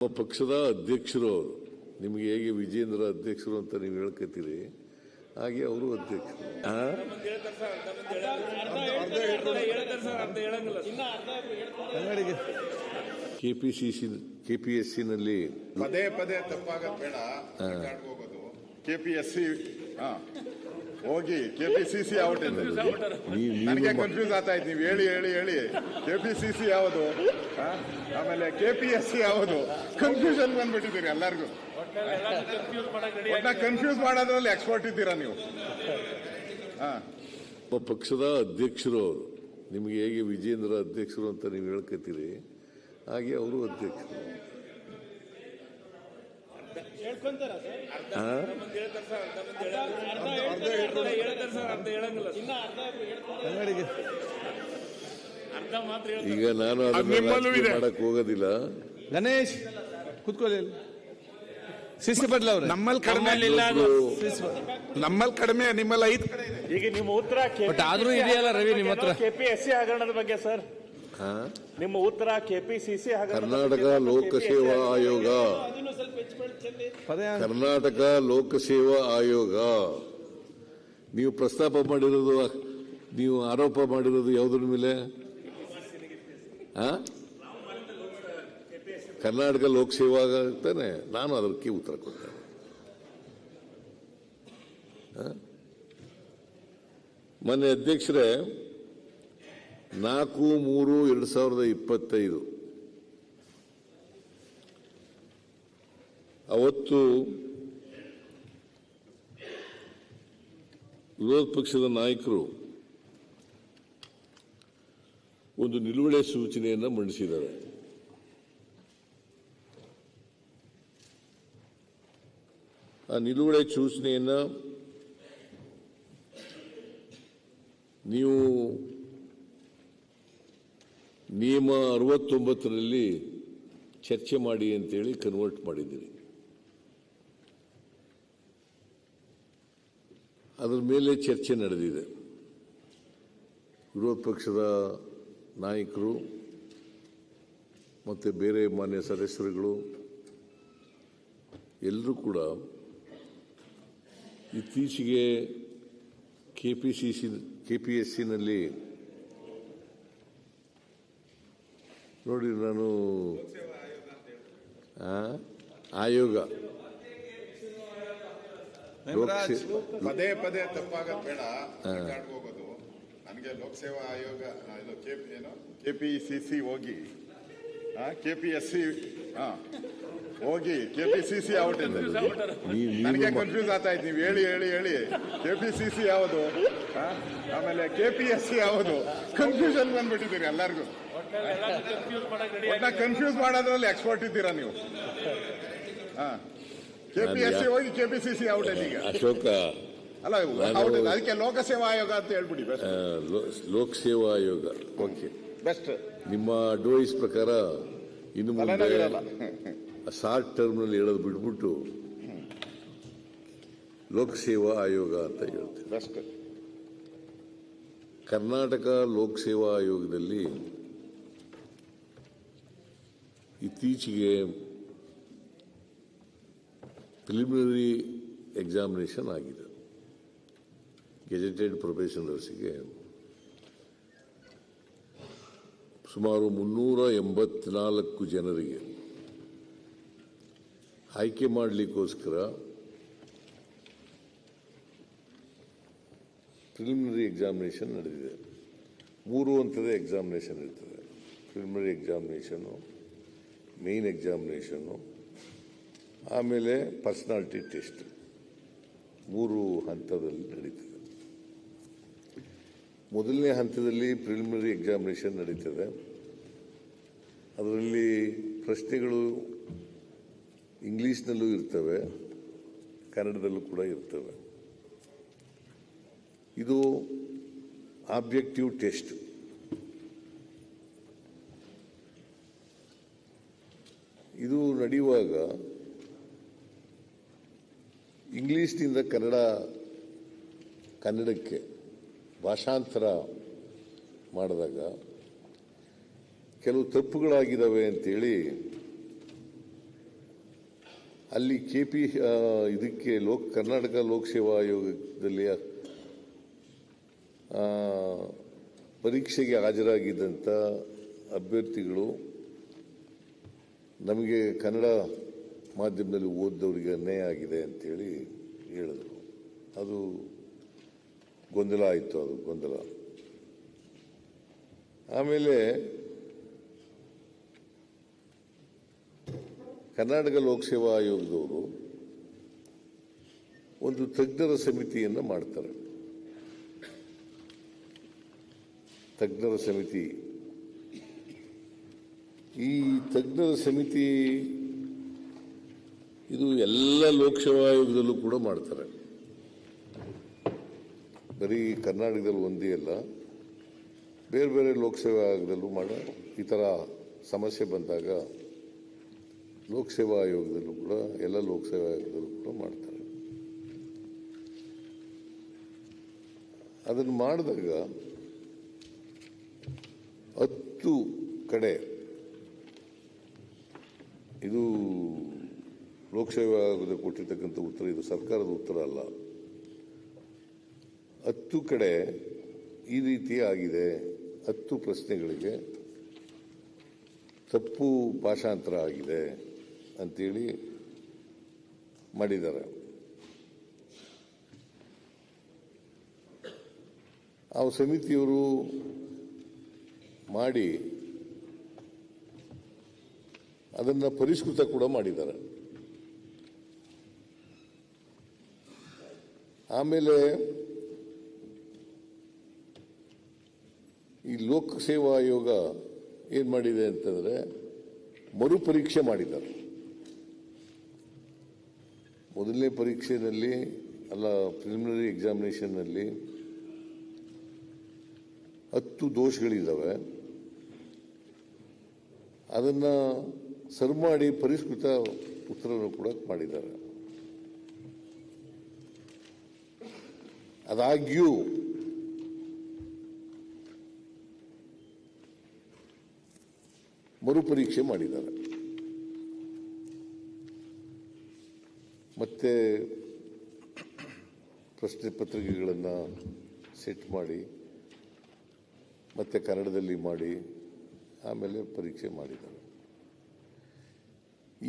ನಮ್ಮ ಪಕ್ಷದ ಅಧ್ಯಕ್ಷರು ಅವರು ನಿಮಗೆ ಹೇಗೆ ವಿಜೇಂದ್ರ ಅಧ್ಯಕ್ಷರು ಅಂತ ನೀವು ಹೇಳ್ಕೊತೀರಿ ಹಾಗೆ ಅವರು ಅಧ್ಯಕ್ಷರು. ಕೆಪಿಸಿಸಿ ಕೆಪಿಎಸ್ಸಿ ನಲ್ಲಿ ಪದೇ ಪದೇ ತಪ್ಪಾಗ ಬೇಡ ಕೆಪಿಎಸ್ಸಿ ಹೋಗಿ ಕೆಪಿಸಿಸಿ ಸಿ ಸಿ ನೀವು ನನಗೆ ಕನ್ಫ್ಯೂಸ್ ಆಗ್ತಾ ಇತ್ತು ನೀವು ಹೇಳಿ ಹೇಳಿ ಹೇಳಿ. ಕೆಪಿಸಿಸಿ ಯಾವುದು? ಆಮೇಲೆ ಸಿ ಯಾವುದು? ಕನ್ಫ್ಯೂಷನ್ ಬಂದ್ಬಿಟ್ಟಿದ್ದೀರಿ ಎಲ್ಲರಿಗೂ. ಒಟ್ಟ ಕನ್ಫ್ಯೂಸ್ ಮಾಡೋದ್ರಲ್ಲಿ ಎಕ್ಸ್ಪರ್ಟ್ ಇದ್ದೀರಾ ನೀವು? ಹಾ. ಪಕ್ಷದ ಅಧ್ಯಕ್ಷರು ಅವರು ನಿಮಗೆ ಹೇಗೆ ವಿಜೇಂದ್ರ ಅಧ್ಯಕ್ಷರು ಅಂತ ನೀವು ಹೇಳ್ಕೊತೀರಿ ಹಾಗೆ ಅವರು ಅಧ್ಯಕ್ಷರು. ಆ? ಈಗ ನಾನು. ಮಾಡಕ್ ಹೋಗೋದಿಲ್ಲ. ಗಣೇಶ್ ಕುತ್ಕೊಳ್ಳಿ. ಸಿಸಿ ಅವ್ರೆ. ನಮ್ಮಲ್ಲಿ ಕಡಿಮೆ ನಮ್ಮಲ್ಲಿ ಕಡಿಮೆ ನಿಮ್ಮಲ್ಲಿ ಐದು ಇದೆ. ಈಗ ನಿಮ್ಮ ಉತ್ತರ ಬಟ್ ಆದ್ರೂ ಇದೆಯಲ್ಲ ರವಿ ನಿಮ್ಮ ಹತ್ರ. ಕೆಪಿಎಸ್ಸಿ ಹಗರಣದ ಬಗ್ಗೆ ಸರ್? ನಿಮ್ಮ ಉತ್ತರ ಕೆಪಿಸಿಸಿ ಕರ್ನಾಟಕ ಲೋಕಸೇವಾ ಆಯೋಗ. ಕರ್ನಾಟಕ ಲೋಕಸೇವಾ ಆಯೋಗ, ನೀವು ಪ್ರಸ್ತಾಪ ಮಾಡಿರೋದು, ನೀವು ಆರೋಪ ಮಾಡಿರೋದು ಯಾವುದ್ರ ಮೇಲೆ? ಕರ್ನಾಟಕ ಲೋಕಸೇವಾ ಆಗ್ತಾನೆ ತಾನೆ ನಾನು ಅದಕ್ಕೆ ಉತ್ತರ ಕೊಡ್ತೇನೆ? ಮೊನ್ನೆ ಅಧ್ಯಕ್ಷರೇ, ನಾಲ್ಕು, ಮೂರು, ಎರಡು ಸಾವಿರದ ಇಪ್ಪತ್ತೈದು ಅವತ್ತು ವಿರೋಧ ಪಕ್ಷದ ನಾಯಕರು ಒಂದು ನಿಲುವಳಿ ಸೂಚನೆಯನ್ನು ಮಂಡಿಸಿದ್ದಾರೆ ಆ ನಿಲುವಳಿ ಸೂಚನೆಯನ್ನು ನೀವು ನಿಯಮ ಅರವತ್ತೊಂಬತ್ತರಲ್ಲಿ ಚರ್ಚೆ ಮಾಡಿ ಅಂತೇಳಿ ಕನ್ವರ್ಟ್ ಮಾಡಿದ್ದೀರಿ ಅದರ ಮೇಲೆ ಚರ್ಚೆ ನಡೆದಿದೆ ವಿರೋಧ ಪಕ್ಷದ ನಾಯಕರು ಮತ್ತು ಬೇರೆ ಮಾನ್ಯ ಸದಸ್ಯರುಗಳು ಎಲ್ಲರೂ ಕೂಡ ಇತ್ತೀಚೆಗೆ K P C C K P S ಸಿನಲ್ಲಿ ನೋಡಿ ನಾನು? ಆಯೋಗ ಪದೇ ಪದೇ ತಪ್ಪಾಗದ್ ಬೇಡ. ಹೋಗೋದು. ನನಗೆ ಲೋಕಸೇವಾ ಆಯೋಗ ಇದು ಕೆ- ಸಿ ಕೆಪಿಸಿಸಿ ಹೋಗಿ. ಕೆಪಿಎಸ್ಸಿ ಹಾ ಹೋಗಿ. ಕೆಪಿಸಿಸಿ ಸಿ ಸಿ ನೀವು ನನಗೆ ಕನ್ಫ್ಯೂಸ್ ಆಗ್ತಾ ಇತ್ತು ನೀವು ಹೇಳಿ ಹೇಳಿ ಹೇಳಿ. ಕೆಪಿಸಿಸಿ ಯಾವುದು? ಹಾ? ಆಮೇಲೆ ಕೆಪಿಎಸ್ಸಿ ಯಾವುದು? ಕನ್ಫ್ಯೂಷನ್ ಬಂದ್ಬಿಟ್ಟಿದ್ದೀರಿ ಎಲ್ಲರಿಗೂ. ಅದನ್ನ ಕನ್ಫ್ಯೂಸ್ ಮಾಡೋದ್ರಲ್ಲಿ ಎಕ್ಸ್ಪರ್ಟ್ ಇದ್ದೀರಾ ನೀವು? ಹಾ ಕೆಪಿಎಸ್ಸಿ ಹೋಗಿ ಕೆಪಿಸಿಸಿ ಔಟ್ ಅಲ್ಲಿ ಈಗ. ಅಶೋಕ ಅಲ್ಲ ಹೌದು ಅದಕ್ಕೆ ಲೋಕಸೇವಾ ಆಯೋಗ ಅಂತ ಹೇಳ್ಬಿಡಿ ಬೆಸ್ಟ್ ಆ, ಲೋ- ಲೋಕಸೇವಾ ಆಯೋಗ. ಓಕೆ ಬೆಸ್ಟ್ ನಿಮ್ಮ ಅಡ್ವೈಸ್ ಪ್ರಕಾರ ಇನ್ನು ಮುಂದೆ ತಲೆನೋವಿರಲ್ಲ ಶಾರ್ಟ್ ಟರ್ಮ್ನಲ್ಲಿ ಹೇಳೋದು ಬಿಟ್ಬಿಟ್ಟು ಲೋಕಸೇವಾ ಆಯೋಗ ಅಂತ ಹೇಳ್ತೇವೆ ಬೆಸ್ಟ್ ಕರ್ನಾಟಕ ಲೋಕಸೇವಾ ಆಯೋಗದಲ್ಲಿ ಇತ್ತೀಚೆಗೆ ಪ್ರಿಲಿಮಿನರಿ ಎಕ್ಸಾಮಿನೇಷನ್ ಆಗಿದೆ. ಗೆಜೆಟೆಡ್ ಪ್ರೊಫೆಷನಲ್ಸ್ಗೆ ಸುಮಾರು ಮುನ್ನೂರ ಎಂಬತ್ನಾಲ್ಕು ಜನರಿಗೆ ಆಯ್ಕೆ ಮಾಡಲಿಕ್ಕೋಸ್ಕರ ಪ್ರಿಲಿಮಿನರಿ ಎಕ್ಸಾಮಿನೇಷನ್ ನಡೆದಿದೆ. ಮೂರು ಹಂತದ ಎಕ್ಸಾಮಿನೇಷನ್ ಇರ್ತದೆ. ಪ್ರಿಲಿಮಿನರಿ ಎಕ್ಸಾಮಿನೇಷನು ಮೇನ್ ಎಕ್ಸಾಮಿನೇಷನು ಆಮೇಲೆ ಪರ್ಸನಾಲಿಟಿ ಟೆಸ್ಟ್. ಮೂರು ಹಂತದಲ್ಲಿ ನಡೀತದೆ. ಮೊದಲನೇ ಹಂತದಲ್ಲಿ ಪ್ರಿಲಿಮಿನರಿ ಎಕ್ಸಾಮಿನೇಷನ್ ನಡೀತದೆ. ಅದರಲ್ಲಿ ಪ್ರಶ್ನೆಗಳು ಇಂಗ್ಲೀಷ್ನಲ್ಲೂ ಇರ್ತವೆ, ಕನ್ನಡದಲ್ಲೂ ಕೂಡ ಇರ್ತವೆ. ಇದು ಆಬ್ಜೆಕ್ಟಿವ್ ಟೆಸ್ಟ್. ಇದು ನಡೆಯುವಾಗ ಇಂಗ್ಲಿಷ್ನಿಂದ ಕನ್ನಡ, ಕನ್ನಡಕ್ಕೆ ಭಾಷಾಂತರ ಮಾಡಿದಾಗ ಕೆಲವು ತಪ್ಪುಗಳಾಗಿದ್ದಾವೆ ಅಂತೇಳಿ ಅಲ್ಲಿ ಕೆ ಪಿ ಇದಕ್ಕೆ ಲೋಕ್, ಕರ್ನಾಟಕ ಲೋಕಸೇವಾ ಆಯೋಗದಲ್ಲಿ ಪರೀಕ್ಷೆಗೆ ಹಾಜರಾಗಿದ್ದಂಥ ಅಭ್ಯರ್ಥಿಗಳು ನಮಗೆ ಕನ್ನಡ ಮಾಧ್ಯಮದಲ್ಲಿ ಓದಿದವರಿಗೆ ಅನ್ಯಾಯ ಆಗಿದೆ ಅಂತೇಳಿ ಹೇಳಿದರು. ಅದು ಗೊಂದಲ ಆಯಿತು, ಅದು ಗೊಂದಲ. ಆಮೇಲೆ ಕರ್ನಾಟಕ ಲೋಕಸೇವಾ ಆಯೋಗದವರು ಒಂದು ತಜ್ಞರ ಸಮಿತಿಯನ್ನು ಮಾಡ್ತಾರೆ. ತಜ್ಞರ ಸಮಿತಿ. ಈ ತಜ್ಞರ ಸಮಿತಿ ಇದು ಎಲ್ಲ ಲೋಕಸಭಾ ಆಯೋಗದಲ್ಲೂ ಕೂಡ ಮಾಡ್ತಾರೆ. ಬರೀ ಕರ್ನಾಟಕದಲ್ಲಿ ಒಂದೇ ಅಲ್ಲ, ಬೇರೆ ಬೇರೆ ಲೋಕಸೇವಾ ಆಯೋಗದಲ್ಲೂ ಮಾಡೋ, ಈ ಥರ ಸಮಸ್ಯೆ ಬಂದಾಗ ಲೋಕಸೇವಾ ಆಯೋಗದಲ್ಲೂ ಕೂಡ, ಎಲ್ಲ ಲೋಕಸೇವಾ ಆಯೋಗದಲ್ಲೂ ಕೂಡ ಮಾಡ್ತಾರೆ. ಅದನ್ನು ಮಾಡಿದಾಗ ಹತ್ತು ಕಡೆ, ಇದು ಲೋಕಸೇವಾ ಆಯೋಗದ ಕೊಟ್ಟಿರ್ತಕ್ಕಂಥ ಉತ್ತರ ಇದು ಸರ್ಕಾರದ ಉತ್ತರ ಅಲ್ಲ. ಹತ್ತು ಕಡೆ ಈ ರೀತಿ ಆಗಿದೆ. ಹತ್ತು ಪ್ರಶ್ನೆಗಳಿಗೆ ತಪ್ಪು ಭಾಷಾಂತರ ಆಗಿದೆ ಅಂತೇಳಿ ಮಾಡಿದ್ದಾರೆ. ಆ ಸಮಿತಿಯವರು ಮಾಡಿ ಅದನ್ನು ಪರಿಷ್ಕೃತ ಕೂಡ ಮಾಡಿದ್ದಾರೆ. ಆಮೇಲೆ ಈ ಲೋಕ ಸೇವಾ ಆಯೋಗ ಏನು ಮಾಡಿದೆ ಅಂತಂದ್ರೆ ಮರುಪರೀಕ್ಷೆ ಮಾಡಿದ್ದಾರೆ. ಮೊದಲನೇ ಪರೀಕ್ಷೆಯಲ್ಲಿ, ಅಲ್ಲ ಪ್ರಿಲಿಮಿನರಿ ಎಕ್ಸಾಮಿನೇಷನ್ನಲ್ಲಿ ಹತ್ತು ದೋಷಗಳಿದ್ದಾವೆ ಅದನ್ನು ಸರಿ ಮಾಡಿ ಪರಿಷ್ಕೃತ ಉತ್ತರವನ್ನು ಕೂಡ ಮಾಡಿದ್ದಾರೆ. ಆದಾಗ್ಯೂ ಮರುಪರೀಕ್ಷೆ ಮಾಡಿದ್ದಾರೆ. ಮತ್ತೆ ಪ್ರಶ್ನೆ ಪತ್ರಿಕೆಗಳನ್ನು ಸೆಟ್ ಮಾಡಿ, ಮತ್ತೆ ಕನ್ನಡದಲ್ಲಿ ಮಾಡಿ, ಆಮೇಲೆ ಪರೀಕ್ಷೆ ಮಾಡಿದ್ದಾರೆ.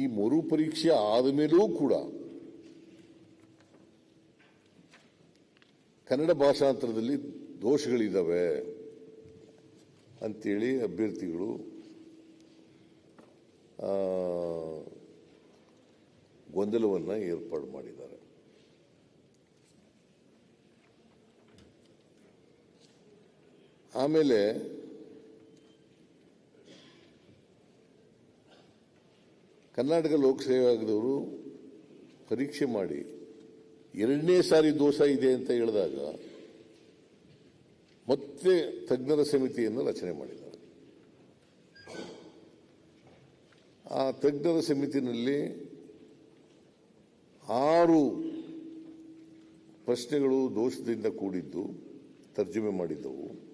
ಈ ಮರುಪರೀಕ್ಷೆ ಆದ ಮೇಲೂ ಕೂಡ ಕನ್ನಡ ಭಾಷಾಂತರದಲ್ಲಿ ದೋಷಗಳಿದ್ದಾವೆ ಅಂತೇಳಿ ಅಭ್ಯರ್ಥಿಗಳು ಗೊಂದಲವನ್ನು ಏರ್ಪಾಡು ಮಾಡಿದ್ದಾರೆ. ಆಮೇಲೆ ಕರ್ನಾಟಕ ಲೋಕಸೇವಾ ಆಗದವರು ಪರೀಕ್ಷೆ ಮಾಡಿ ಎರಡನೇ ಸಾರಿ ದೋಷ ಇದೆ ಅಂತ ಹೇಳಿದಾಗ ಮತ್ತೆ ತಜ್ಞರ ಸಮಿತಿಯನ್ನು ರಚನೆ ಮಾಡಿದ್ದಾರೆ. ಆ ತಜ್ಞರ ಸಮಿತಿನಲ್ಲಿ ಆರು ಪ್ರಶ್ನೆಗಳು ದೋಷದಿಂದ ಕೂಡಿದ್ದು ತರ್ಜುಮೆ ಮಾಡಿದ್ದವು.